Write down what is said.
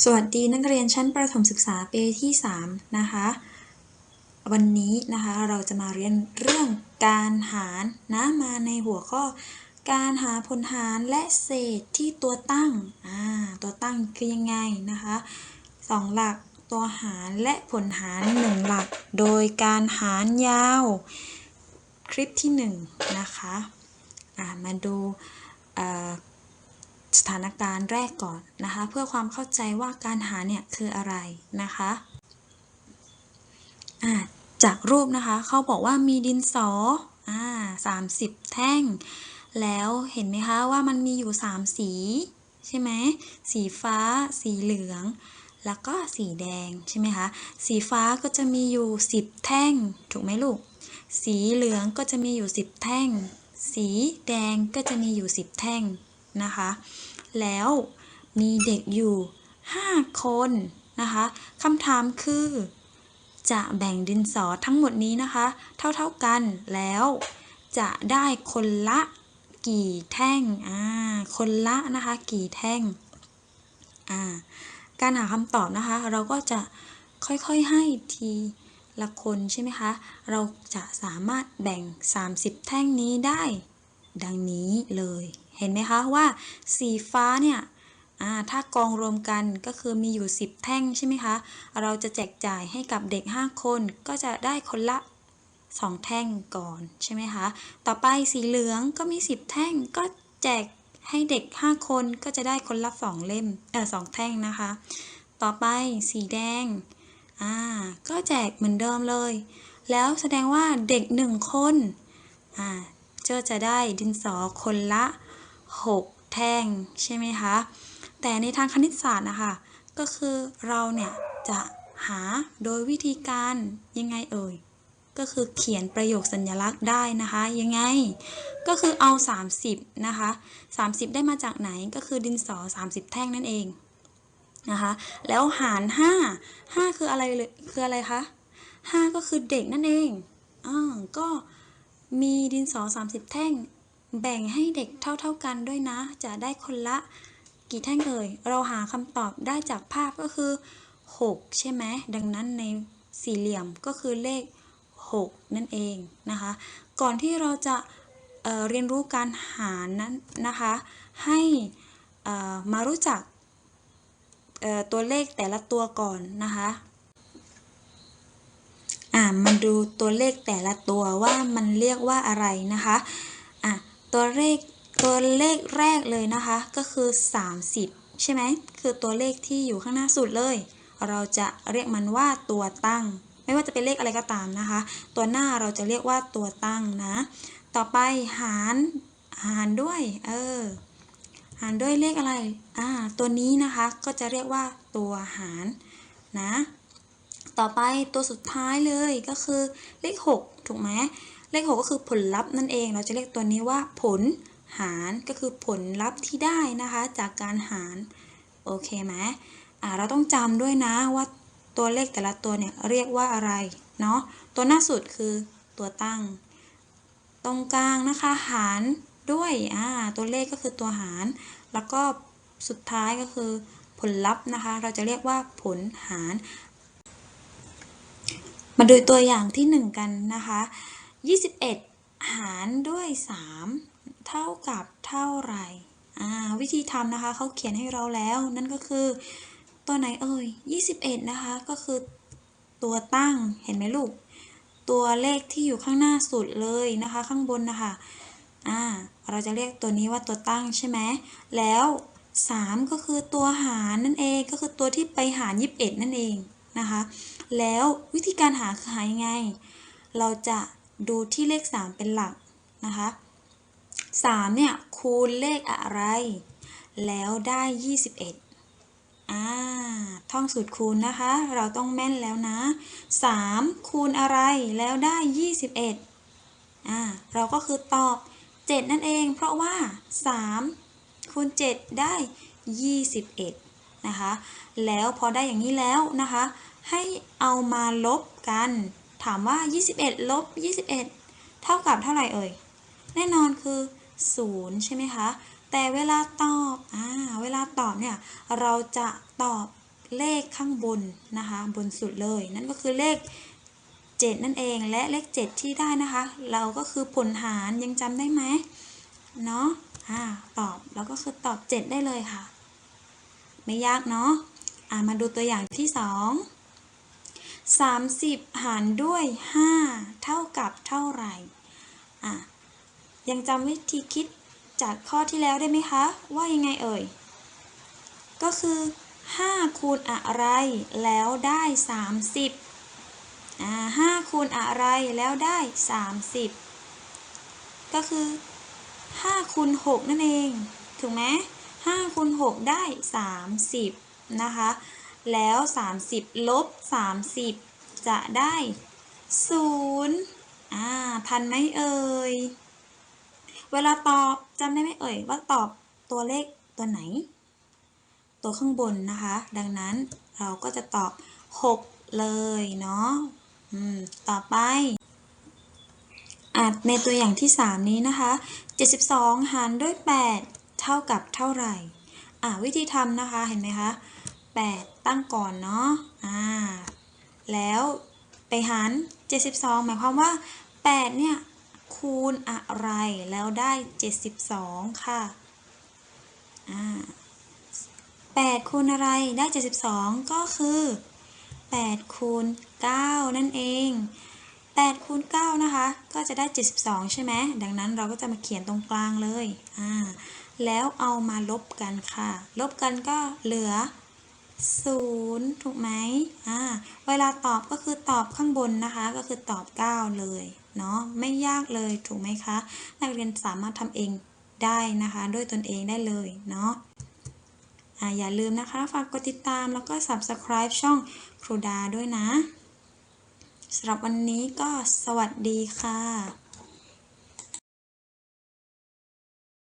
สวัสดีนักเรียนชั้นประถมศึกษาปีที่ 3 นะคะ วันนี้นะคะเราจะมาเรียนเรื่องการหารนะมาในหัวข้อ การหาผลหารและเศษที่ตัวตั้งอ่าตัวตั้งคือยังไงนะคะสองหลักตัวหารและผลหารหนึ่งหลัก โดยการหารยาวคลิปที่1นะคะอ่ามาดูอ่อ สถานการณ์แรกก่อนนะคะ เพื่อความเข้าใจว่าการหาเนี่ยคืออะไรนะคะจากรูปนะคะเขาบอกว่ามีดินสออ่าสามสิบแท่ง แล้วเห็นไหมคะว่ามันมีอยู่สามสี ใช่ไหมสีฟ้า สีเหลือง แล้วก็สีแดงใช่ไหมคะสีฟ้าก็จะมีอยู่ 10 แท่ง ถูกไหมลูก สีเหลืองก็จะมีอยู่ 10 แท่ง สีแดงก็จะมีอยู่ 10 แท่ง นะคะ แล้วมีเด็กอยู่ 5 คนนะคะคำถามคือ จะแบ่งดินสอทั้งหมดนี้นะคะ เท่าๆกันแล้วจะได้คนละกี่แท่งอ่าคนละนะคะกี่แท่งอ่าการหาคำตอบนะคะ เราก็จะค่อยๆให้ทีละคนใช่ไหมคะ เราจะสามารถแบ่ง 30 แท่งนี้ได้ ดังนี้เลย เห็นไหมคะว่าสีฟ้าเนี่ยถ้ากองรวมกันก็คือมีอยู่ 10 แท่งใช่ไหมคะ เราจะแจกจ่ายให้กับเด็ก 5 คนก็จะได้คนละ 2 แท่งก่อนใช่ไหมคะ ต่อไปสีเหลืองก็มี 10 แท่งก็แจกให้เด็ก 5 คนก็จะได้คนละ 2 เล่มเออสองแท่งนะคะ ต่อไปสีแดงอ่าก็แจกเหมือนเดิมเลย แล้วแสดงว่าเด็ก 1 คนอ่า ก็จะได้ดินสอคนละ 6 แท่งใช่ไหมคะ แต่ในทางคณิตศาสตร์นะคะ ก็คือเราเนี่ยจะหาโดยวิธีการยังไงเอ่ย ก็คือเขียนประโยคสัญลักษณ์ได้นะคะ ยังไง ก็คือเอา 30 นะคะ 30 ได้มาจากไหนก็คือดินสอ 30 แท่งนั่นเองนะคะ แล้วหาร 5 5 คืออะไรเลยคืออะไรคะ 5 ก็คือเด็กนั่นเองอ่าก็ มีดินสอ 30 แท่ง แบ่งให้เด็กเท่า ๆกันด้วยนะ จะได้คนละกี่แท่งเอ่ย เราหาคำตอบได้จากภาพก็คือ 6 ใช่ไหม ดังนั้นในสี่เหลี่ยมก็คือเลข 6 นั่นเองนะคะ ก่อนที่เราจะเเรียนรู้การหารนั้นนะคะ ให้มารู้จักตัวเลขแต่ละตัวก่อนนะคะ อ่ามาดูตัวเลขแต่ละตัวว่ามันเรียกว่าอะไรนะคะอะตัวเลขตัวเลขแรกเลยนะคะก็คือ 30 ใช่ไหมคือตัวเลขที่อยู่ข้างหน้าสุดเลย เราจะเรียกมันว่าตัวตั้ง ไม่ว่าจะเป็นเลขอะไรก็ตามนะคะ ตัวหน้าเราจะเรียกว่าตัวตั้งนะ ต่อไปหารหารด้วยเออหารด้วยเลขอะไรอ่าตัวนี้นะคะก็จะเรียกว่าตัวหารนะ ต่อไปตัวสุดท้ายเลยก็คือเลข 6 ถูกไหมเลข 6 ก็คือผลลัพธ์นั่นเอง เราจะเรียกตัวนี้ว่าผลหารก็คือผลลัพธ์ที่ได้นะคะ จากการหาร โอเคไหมอ่าเราต้องจำด้วยนะว่าตัวเลขแต่ละตัวเนี่ยเรียกว่าอะไรเนาะตัวหน้าสุดคือตัวตั้ง ตรงกลางนะคะ หารด้วยอ่าตัวเลขก็คือตัวหาร แล้วก็สุดท้ายก็คือผลลัพธ์นะคะ เราจะเรียกว่าผลหาร มาดูตัวอย่างที่ 1 กันนะคะ 21 หารด้วย 3 เท่ากับเท่าไหร่อ่าวิธีทำนะคะเขาเขียนให้เราแล้วนั่นก็คือ ตัวไหนเอ่ย 21 นะคะก็คือตัวตั้งเห็นไหมลูก ตัวเลขที่อยู่ข้างหน้าสุดเลยนะคะ ข้างบนนะคะอ่าเราจะเรียกตัวนี้ว่าตัวตั้งใช่ไหมแล้ว 3 ก็คือตัวหารนั่นเองก็คือตัวที่ไปหาร 21 นั่นเอง นะคะ แล้ววิธีการหาคือหายังไง เราจะดูที่เลข 3 เป็นหลักนะคะ3เนี่ยคูณเลขอะไร แล้วได้ 21อ่าท่องสูตรคูณนะคะ เราต้องแม่นแล้วนะ 3 คูณอะไรแล้วได้ 21อ่าเราก็คือตอบ 7 นั่นเอง เพราะว่า 3 คูณ 7 ได้ 21 นะคะ แล้วพอได้อย่างนี้แล้วนะคะ ให้เอามาลบกัน ถามว่า 21 ลบ 21 เท่ากับเท่าไหร่เอ่ย แน่นอนคือ 0 ใช่ไหมคะ แต่เวลาตอบอ่าเวลาตอบเนี่ย เราจะตอบเลขข้างบนนะคะ บนสุดเลย นั่นก็คือเลข 7 นั่นเอง และเลข 7 ที่ได้นะคะ เราก็คือผลหารยังจำได้ไหมเนาะอ่าตอบ แล้วก็คือตอบ 7 ได้เลยค่ะ ไม่ยากเนาะอ่ามาดูตัวอย่างที่ 2 30 หารด้วย 5 เท่ากับเท่าไหร่อะยังจำวิธีคิดจากข้อที่แล้วได้ไหมคะ ว่ายังไงเอ่ย ก็คือ 5 คูณอะไรแล้วได้ 30อ่า5คูณอะไรแล้วได้ 30 ก็คือ5คูณ6นั่นเอง ถูกไหม 5คูณ6ได้ 30 นะคะ แล้ว 30 ลบ 30 จะได้0อ่าทันไหมเอ่ย เวลาตอบจำได้ไหมเอ่ย ว่าตอบตัวเลขตัวไหน ตัวข้างบนนะคะ ดังนั้นเราก็จะตอบ 6 เลยเนาะต่อไปอะในตัวอย่างที่ 3 นี้นะคะ 72 หารด้วย 8 เท่ากับเท่าไหร่ อะวิธีทำนะคะ เห็นไหมคะ 8 ตั้งก่อนเนาะ อ่า แล้วไปหาร 72 หมายความว่า 8 เนี่ย คูณอะไร แล้วได้ 72 ค่ะ อ่า8คูณอะไรได้ 72 ก็คือ 8 คูณ 9 นั่นเอง 8 คูณ 9 นะคะ ก็จะได้ 72 ใช่ไหม ดังนั้นเราก็จะมาเขียนตรงกลางเลย อ่า แล้วเอามาลบกันค่ะ ลบกันก็เหลือ 0 ถูกไหมอ่า เวลาตอบก็คือตอบข้างบนนะคะ ก็คือตอบ 9 เลยเนาะ ไม่ยากเลยถูกไหมคะ นักเรียนสามารถทำเองได้นะคะ ด้วยตนเองได้เลยเนาะอ่าอย่าลืมนะคะ ฝากกดติดตามแล้วก็ subscribe ช่องครูดาด้วยนะสำหรับวันนี้ก็สวัสดีค่ะ